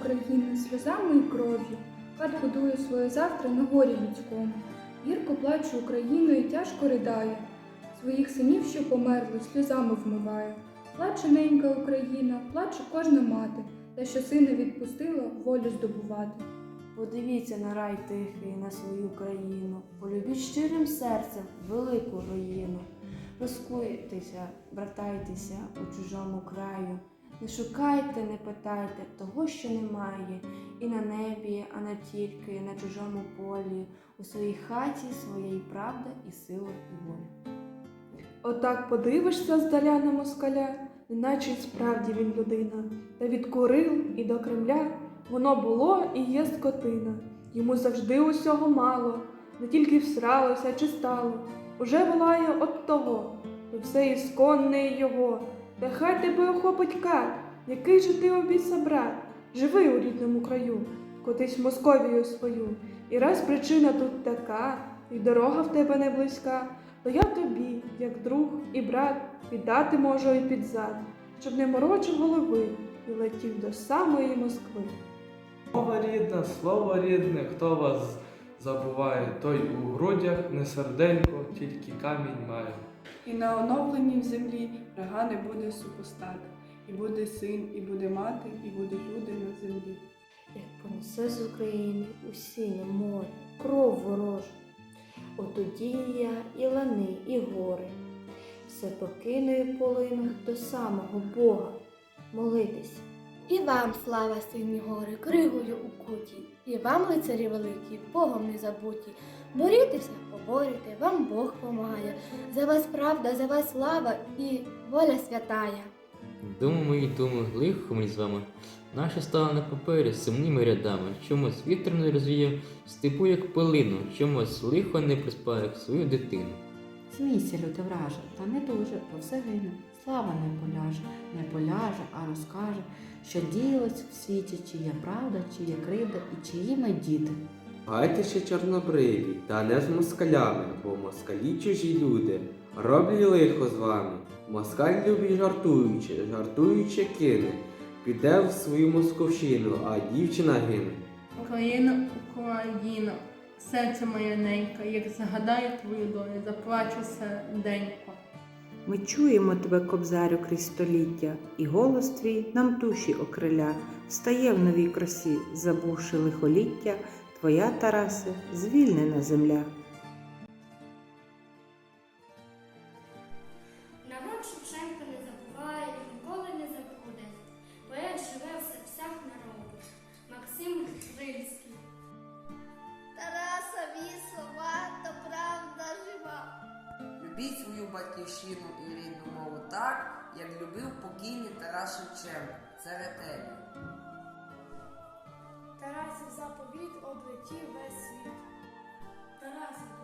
України сльозами і кров'ю, кат будує своє завтра на горі людському. Гірко плаче Україною, тяжко ридає, своїх синів, що померли, сльозами вмиває. Плаче ненька Україна, плаче кожна мати, та що сина відпустила волю здобувати. Подивіться на рай тихий, на свою країну, полюбіть щирим серцем велику руїну. Розкуйтеся, братайтеся у чужому краю. Не шукайте, не питайте того, що немає, і на небі, а не тільки на чужому полі, у своїй хаті своєї правда і сила і воля. Отак подивишся здаля на москаля, неначе справді він людина. Та від Курил і до Кремля воно було і є скотина. Йому завжди усього мало, не тільки всралося чи стало. Уже волає от того, то все ісконне його. Та хай тебе охопить кат, який же ти обіса брат, живи у рідному краю, котись Московію свою. І раз причина тут така, і дорога в тебе не близька, то я тобі, як друг і брат, віддати можу і під зад, щоб не морочив голови і летів до самої Москви. Мова рідна, слово рідне, хто вас забуває, той у грудях не серденько, тільки камінь має. І на оновленій в землі врага не буде супостата. І буде син, і буде мати, і буде люди на землі. як понесе з України у синє море, кров ворожу. Отоді я і лани, і гори, все покину і полину до самого Бога молитись. І вам, слава сині гори, кригою укуті, і вам, лицарі великі, Богом не забуті. Борітеся, поборете, вам Бог помагає. За вас правда, за вас слава і воля святая. Думи мої думи, лихо мені з вами. Наше стало на папері сумними рядами, чомусь вітер не розвіяв степу, як пилину, чомусь лихо не приспав, як свою дитину. Смійся, люте враже, та не дуже, бо все гине. Слава не поляже, не поляже, а розкаже, що діялось в світі, чия правда, чия кривда і чиї ми діти. Гайте ще чорнобриві, та не з москалями, бо москалі чужі люди. Роблять лихо з вами. Москаль любить жартуючи, жартуючи кине. Піде в свою московщину, а дівчина гине. Україна, Україна, серце моє ненька, як згадаю твою долю, заплачу серденько. Ми чуємо тебе, кобзарю, крізь століття, і голос твій нам душі окриля, встає в новій красі, забувши лихоліття, твоя, Тарасе, звільнена земля. Любіть свою батьківщину і рідну мову так, як любив покійний Тарас Шевченко. Це ретелі. Тарасів заповіт облетів весь світ. Жити